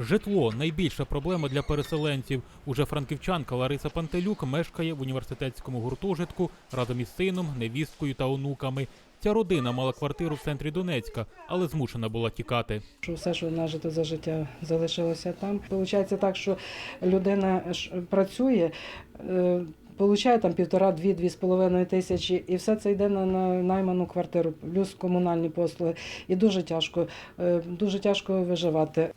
Житло найбільша проблема для переселенців. Уже франківчанка Лариса Пантелюк мешкає в університетському гуртожитку разом із сином, невісткою та онуками. Ця родина мала квартиру в центрі Донецька, але змушена була тікати. Все, що нажито за життя, залишилося там. Получається так, що людина працює. е, Получає там півтора, дві, дві з половиною тисячі, і все це йде на, на найману квартиру, плюс комунальні послуги. І дуже тяжко, е, дуже тяжко виживати.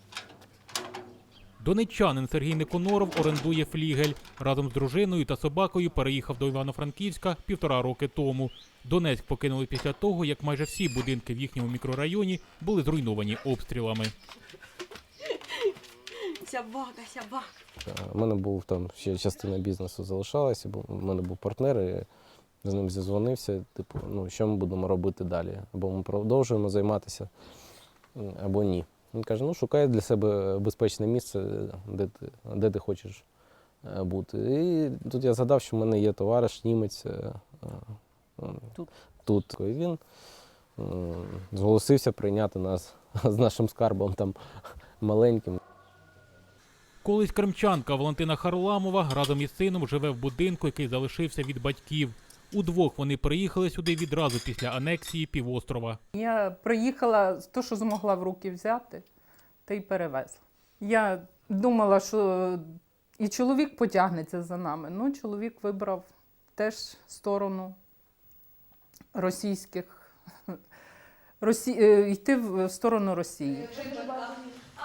Донеччанин Сергій Никоноров орендує флігель. Разом з дружиною та собакою переїхав до Івано-Франківська півтора роки тому. Донецьк покинули після того, як майже всі будинки в їхньому мікрорайоні були зруйновані обстрілами. Собака, собака. У мене був там ще частина бізнесу залишалася, бо в мене був партнер, і з ним зізвонився. Типу, ну що ми будемо робити далі? Або ми продовжуємо займатися, або ні. Він каже: ну шукай для себе безпечне місце, де ти, де ти хочеш е, бути. І тут я згадав, що в мене є товариш, німець е, е, Тут. тут. І він зголосився прийняти нас з нашим скарбом там маленьким. Колись кримчанка Валентина Харламова разом із сином живе в будинку, який залишився від батьків. Удвох вони приїхали сюди відразу після анексії півострова. Я приїхала з те, що змогла в руки взяти, та й перевезла. Я думала, що і чоловік потягнеться за нами. Ну, чоловік вибрав теж сторону російських. Росі... е, Йти в сторону Росії.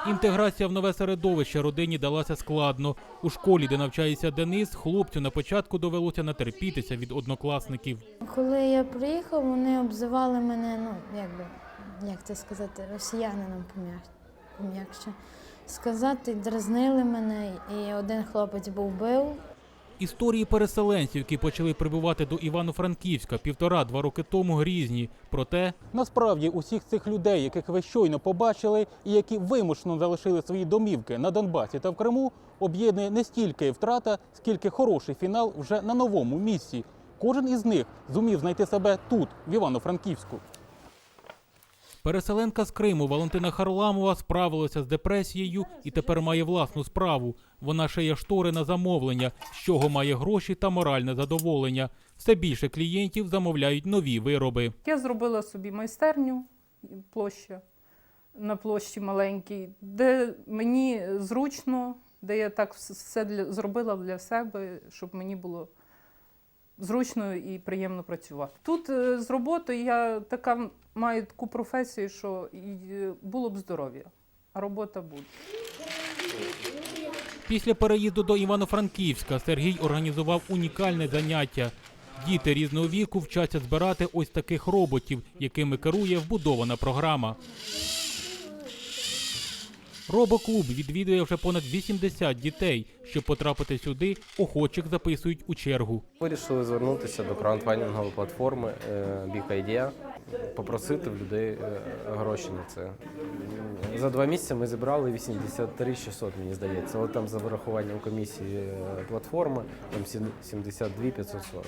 Інтеграція в нове середовище родині далася складно. У школі, де навчається Денис, хлопцю на початку довелося натерпітися від однокласників. Коли я приїхав, вони обзивали мене, ну, якби як це сказати, росіянином пом'якше. Сказати, дразнили мене, і один хлопець був бив. Історії переселенців, які почали прибувати до Івано-Франківська півтора-два роки тому, різні. Проте насправді усіх цих людей, яких ви щойно побачили, і які вимушено залишили свої домівки на Донбасі та в Криму, об'єднує не стільки втрата, скільки хороший фінал вже на новому місці. Кожен із них зумів знайти себе тут, в Івано-Франківську. Переселенка з Криму Валентина Харламова справилася з депресією і тепер має власну справу. Вона шиє штори на замовлення, з чого має гроші та моральне задоволення. Все більше клієнтів замовляють нові вироби. Я зробила собі майстерню площа на площі маленькій, де мені зручно, де я так все для, зробила для себе, щоб мені було зручно і приємно працювати. Тут е, з роботою я така маю таку професію, що е, було б здоров'я, а робота буде. Після переїзду до Івано-Франківська Сергій організував унікальне заняття. Діти різного віку вчаться збирати ось таких роботів, якими керує вбудована програма. Робоклуб відвідує вже понад 80 дітей. Щоб потрапити сюди, охочих записують у чергу. Вирішили звернутися до краундфандингової платформи е, Big Idea, попросити в людей е, гроші на це. За два місяці ми зібрали 83 600, мені здається. От там за вирахуванням комісії е, платформи, там 72 540.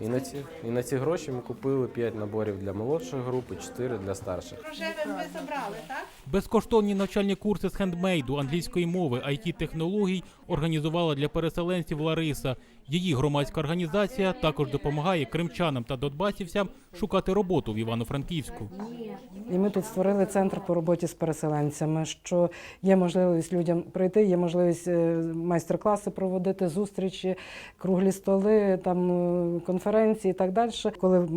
І на ці, і на ці гроші ми купили 5 наборів для молодшої групи, 4 для старших. Ми забрали так Безкоштовні навчальні курси з хендмейду, англійської мови, it технологій організувала для переселенців Лариса. Її громадська організація також допомагає кримчанам та донбасівцям шукати роботу в Івано-Франківську. І ми тут створили центр по роботі з переселенцями, що є можливість людям прийти, є можливість е, майстер-класи проводити, зустрічі, круглі столи, там е, конференції і так далі. Коли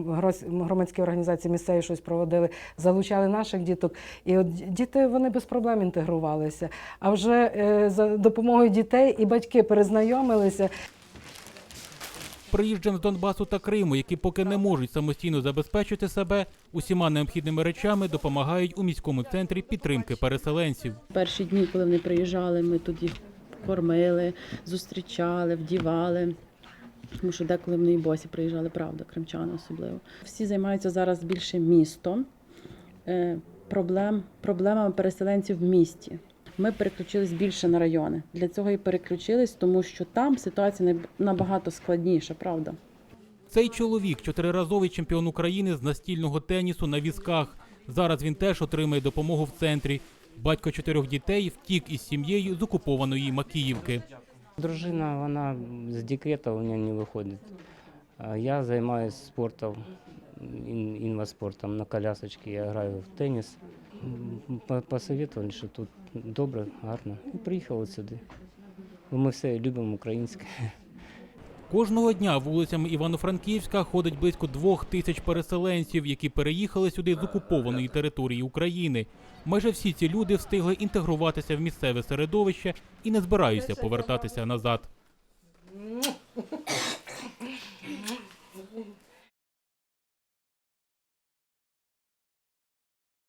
громадські організації місцеві щось проводили, залучали наших діток, і от діти вони без проблем інтегрувалися. А вже е, за допомогою дітей і батьки перезнайомилися. Приїжджам з Донбасу та Криму, які поки не можуть самостійно забезпечити себе, усіма необхідними речами допомагають у міському центрі підтримки переселенців. Перші дні, коли вони приїжджали, ми тут їх кормили, зустрічали, вдівали. Тому що деколи вони і босі приїжджали, правда, кримчани особливо. Всі займаються зараз більше містом, е, проблем, проблемами переселенців в місті. Ми переключились більше на райони. Для цього і переключились, тому що там ситуація наб- набагато складніша, правда. Цей чоловік чотириразовий чемпіон України з настільного тенісу на візках. Зараз він теж отримує допомогу в центрі. Батько чотирьох дітей втік із сім'єю з окупованої Макіївки. Дружина, вона з декрета у мене не виходить. Я займаюся спортом, ін- інваспортом на колясочці, я граю в теніс. М, по- що тут добре, гарно. І приїхав от сюди. Бо ми все любимо українське. Кожного дня вулицями Івано-Франківська ходить близько двох тисяч переселенців, які переїхали сюди з окупованої території України. Майже всі ці люди встигли інтегруватися в місцеве середовище і не збираються повертатися назад.